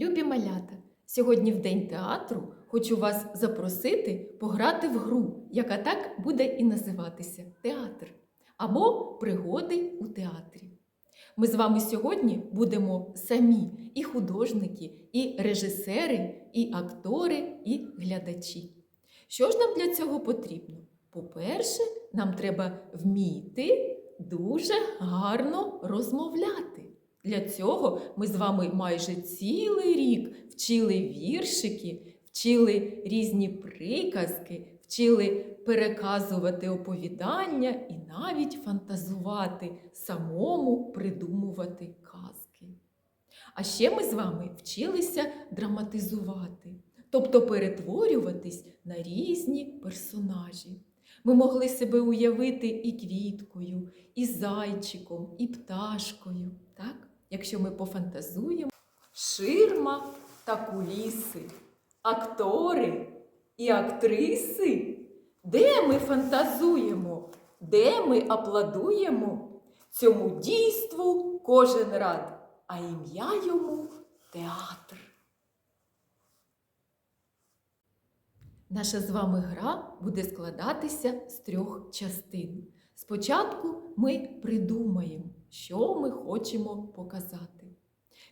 Любі малята, сьогодні в День театру хочу вас запросити пограти в гру, яка так буде і називатися театр або пригоди у театрі. Ми з вами сьогодні будемо самі і художники, і режисери, і актори, і глядачі. Що ж нам для цього потрібно? По-перше, нам треба вміти дуже гарно розмовляти. Для цього ми з вами майже цілий рік вчили віршики, вчили різні приказки, вчили переказувати оповідання і навіть фантазувати, самому придумувати казки. А ще ми з вами вчилися драматизувати, тобто перетворюватись на різні персонажі. Ми могли себе уявити і квіткою, і зайчиком, і пташкою. Так? Якщо ми пофантазуємо, ширма та куліси, актори і актриси. Де ми фантазуємо, де ми аплодуємо? Цьому дійству кожен рад, а ім'я йому театр. Наша з вами гра буде складатися з трьох частин. Спочатку ми придумаємо, що ми хочемо показати.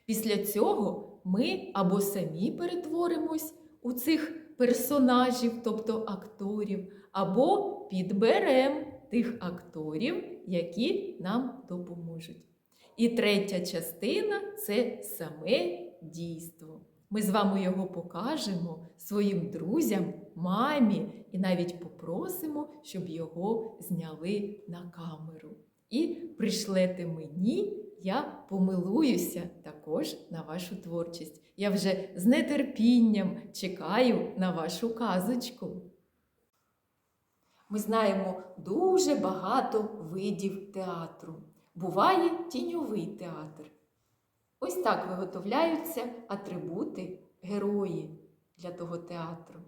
Після цього ми або самі перетворимось у цих персонажів, тобто акторів, або підберемо тих акторів, які нам допоможуть. І третя частина це саме дійство. Ми з вами його покажемо своїм друзям, мамі і навіть попросимо, щоб його зняли на камеру. І пришлете мені, я помилуюся також на вашу творчість. Я вже з нетерпінням чекаю на вашу казочку. Ми знаємо дуже багато видів театру. Буває тіньовий театр. Ось так виготовляються атрибути, герої для того театру.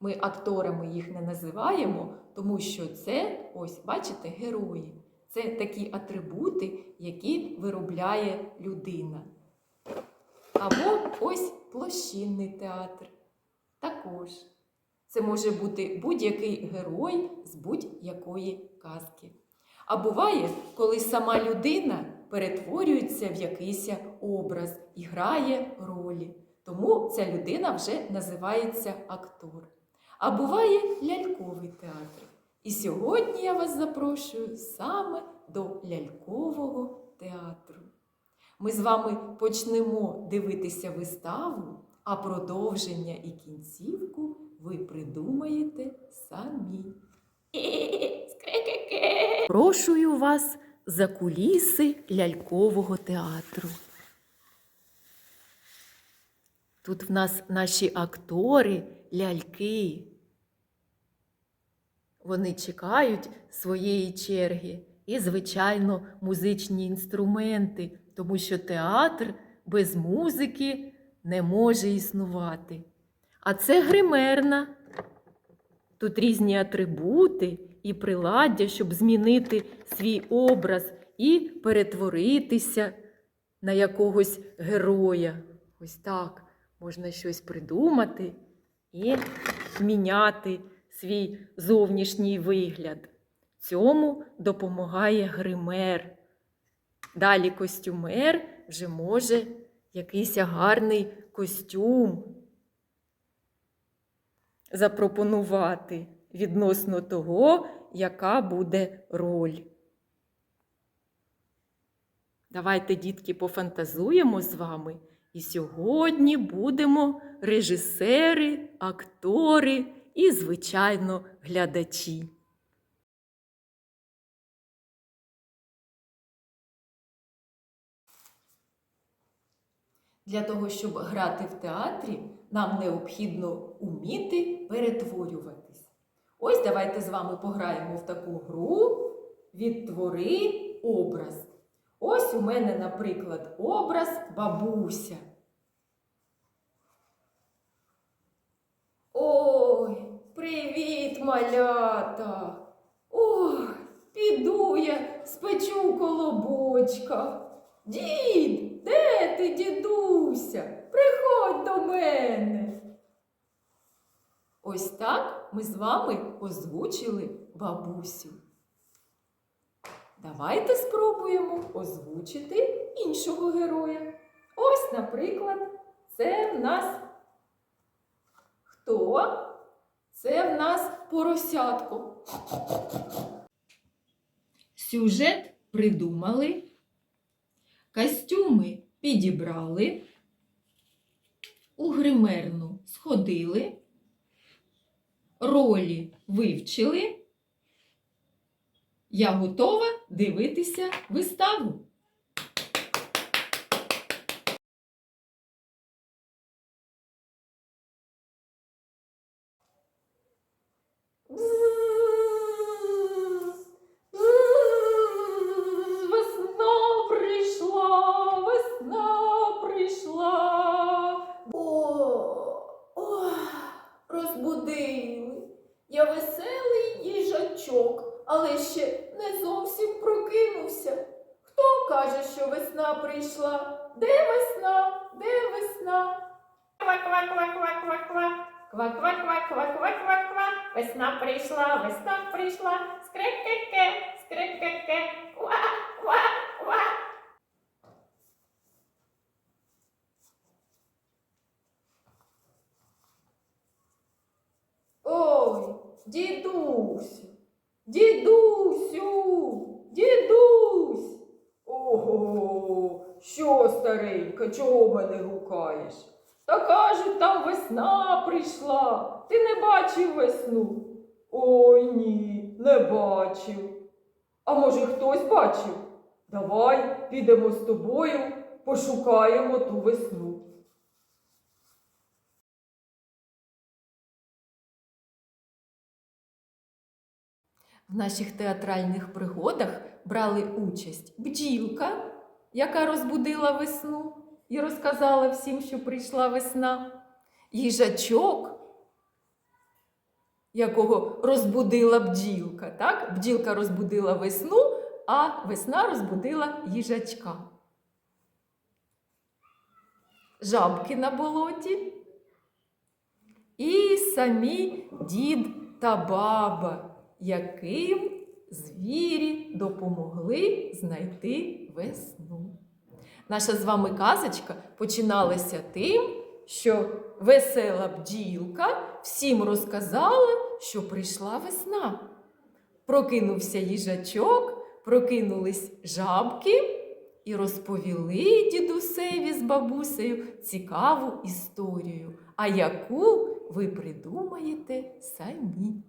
Ми акторами їх не називаємо, тому що це, ось, бачите, герої. Це такі атрибути, які виробляє людина. Або ось площинний театр. Також. Це може бути будь-який герой з будь-якої казки. А буває, коли сама людина перетворюється в якийсь образ і грає ролі. Тому ця людина вже називається актор. А буває ляльковий театр. І сьогодні я вас запрошую саме до лялькового театру. Ми з вами почнемо дивитися виставу, а продовження і кінцівку ви придумаєте самі. Прошую вас за куліси лялькового театру. Тут в нас наші актори, ляльки. Вони чекають своєї черги і, звичайно, музичні інструменти, тому що театр без музики не може існувати. А це гримерна. Тут різні атрибути і приладдя, щоб змінити свій образ і перетворитися на якогось героя. Ось так можна щось придумати і міняти свій зовнішній вигляд. Цьому допомагає гример. Далі костюмер вже може якийсь гарний костюм запропонувати відносно того, яка буде роль. Давайте, дітки, пофантазуємо з вами. І сьогодні будемо режисери, актори і, звичайно, глядачі. Для того, щоб грати в театрі, нам необхідно уміти перетворюватись. Ось давайте з вами пограємо в таку гру Відтвори образ. Ось у мене, наприклад, образ бабуся. Ой, привіт, малята! Ой, піду я спечу колобочка. Дід, де ти, дідуся? Приходь. До мене. Ось так ми з вами озвучили бабусю. Давайте спробуємо озвучити іншого героя. Ось, наприклад, це в нас хто? Це в нас поросятко. Сюжет придумали, костюми підібрали, у гримерну сходили, ролі вивчили. Я готова дивитися виставу. Розбудили. Я веселий їжачок, але ще не зовсім прокинувся. Хто каже, що весна прийшла? Де весна? Де весна? Ква-ква-ква-ква-ква-ква. Ква-ква-ква-ква-ква-ква. Весна прийшла, весна прийшла. Скрипке-ке, скрипке-ке. Ква-ква-ква. Ой, дідусю, дідусю, дідусь. Ого, що старенька, чого мене гукаєш? Та кажуть, там весна прийшла. Ти не бачив весну? Ой ні, не бачив. А може хтось бачив? Давай підемо з тобою, пошукаємо ту весну. В наших театральних пригодах брали участь бджілка, яка розбудила весну і розказала всім, що прийшла весна, їжачок, якого розбудила бджілка. Так? Бджілка розбудила весну, а весна розбудила їжачка. Жабки на болоті і самі дід та баба яким звірі допомогли знайти весну. Наша з вами казочка починалася тим, що весела бджілка всім розказала, що прийшла весна. Прокинувся їжачок, прокинулись жабки і розповіли дідусеві з бабусею цікаву історію, а яку ви придумаєте самі.